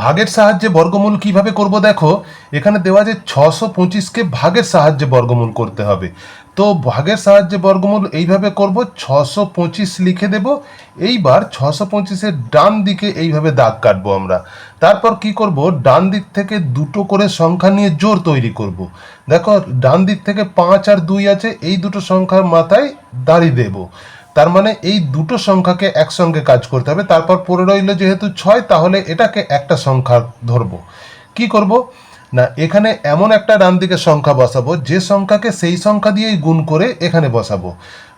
ভাগের সাহায্যে বর্গমূল কীভাবে করব দেখো, এখানে দেওয়া যে ছশো পঁচিশকে ভাগের সাহায্যে বর্গমূল করতে হবে। তো ভাগের সাহায্যে বর্গমূল এইভাবে করব, ছশো পঁচিশ লিখে দেব, এইবার ছশো পঁচিশের ডান দিকে এইভাবে দাগ কাটবো আমরা। তারপর কি করব, ডান দিক থেকে দুটো করে সংখ্যা নিয়ে জোর তৈরি করব। দেখো, ডান দিক থেকে পাঁচ আর দুই আছে, এই দুটো সংখ্যার মাথায় দাঁড়িয়ে দেব। তার মানে এই দুটো সংখ্যাকে একসঙ্গে কাজ করতে হবে। তারপর পড়ে রইল যেহেতু ছয়, তাহলে এটাকে একটা সংখ্যা ধরবো। কি করব? না, এখানে এমন একটা ডান দিকে সংখ্যা বসাবো, যে সংখ্যাকে সেই সংখ্যা দিয়েই গুণ করে এখানে বসাবো।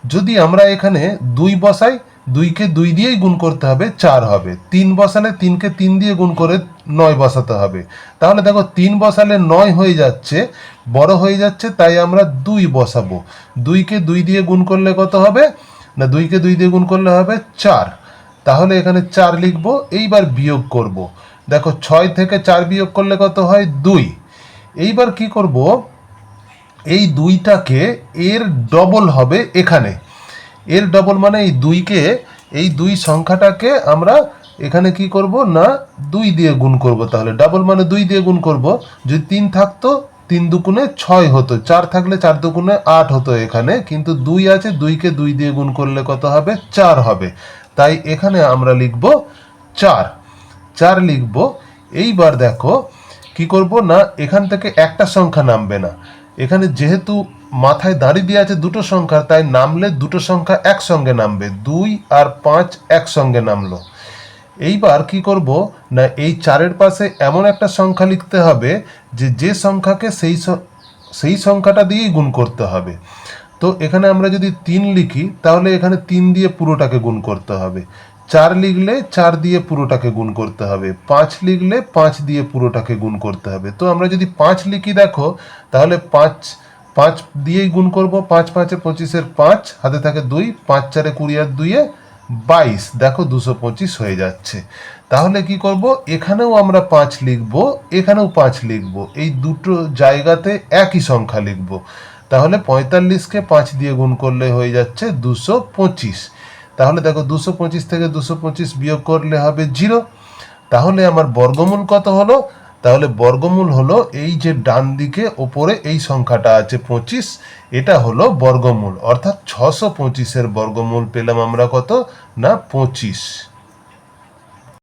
যদি আমরা এখানে দুই বসাই, দুইকে দুই দিয়েই গুণ করতে হবে, চার হবে। তিন বসালে তিনকে তিন দিয়ে গুণ করে নয় বসাতে হবে। তাহলে দেখো, তিন বসালে নয় হয়ে যাচ্ছে, বড় হয়ে যাচ্ছে, তাই আমরা দুই বসাবো। দুইকে দুই দিয়ে গুণ করলে কত হবে? না দুইকে দুই দিয়ে গুণ করলে হবে চার। তাহলে এখানে চার লিখব, এইবার বিয়োগ করব। দেখো ছয় থেকে চার বিয়োগ করলে কত হয়? দুই। এইবার কি করব? এই দুইটাকে এর ডবল হবে এখানে। এর ডবল মানে এই দুইকে, এই দুই সংখ্যাটাকে আমরা এখানে কি করব? না, দুই দিয়ে গুণ করব। তাহলে ডাবল মানে দুই দিয়ে গুণ করব। যদি তিন থাকতো তিন দুগুণে ছয় হতো, চার থাকলে চার দুগুণে আট হতো এখানে, কিন্তু দুই আছে, দুইকে দুই দিয়ে গুণ করলে কত হবে? চার হবে। তাই এখানে আমরা লিখব চার। চার লিখব, এইবার দেখো কি করব না, এখান থেকে একটা সংখ্যা নামবে না। এখানে যেহেতু মাথায় দাঁড়িয়ে দিয়ে আছে দুটো সংখ্যা, তাই নামলে দুটো সংখ্যা একসঙ্গে নামবে। দুই আর পাঁচ একসঙ্গে নামলো। এইবার কি করব? না, এই চারের পাশে এমন একটা সংখ্যা লিখতে হবে যে যে সংখ্যাকে সেই সেই সংখ্যাটা দিয়েই গুণ করতে হবে। তো এখানে আমরা যদি তিন লিখি, তাহলে এখানে তিন দিয়ে পুরোটাকে গুণ করতে হবে। চার লিখলে চার দিয়ে পুরোটাকে গুণ করতে হবে। পাঁচ লিখলে পাঁচ দিয়ে পুরোটাকে গুণ করতে হবে। তো আমরা যদি পাঁচ লিখি, দেখো, তাহলে পাঁচ পাঁচ দিয়েই গুণ করব। পাঁচ, পাঁচে পঁচিশের পাঁচ, হাতে থাকে দুই, পাঁচ, চারে কুড়ি আর দুইয়ে বাইশ, দেখো দুশো পঁচিশ হয়ে যাচ্ছে। তাহলে কি করব? এখানেও আমরা পাঁচ লিখব, এখানেও পাঁচ লিখব। এই দুটো জায়গাতে একই সংখ্যা লিখব। তাহলে পঁয়তাল্লিশকে পাঁচ দিয়ে গুণ করলে হয়ে যাচ্ছে দুশো পঁচিশ। তাহলে দেখো দুশো পঁচিশ থেকে দুশো পঁচিশ বিয়োগ করলে হবে জিরো। তাহলে আমার বর্গমূল কত হলো? তাহলে বর্গমূল হলো এই যে ডান দিকে ওপরে এই সংখ্যাটা আছে পঁচিশ, এটা হলো বর্গমূল। অর্থাৎ ছশো পঁচিশের বর্গমূল পেলাম আমরা কত? না, পঁচিশ।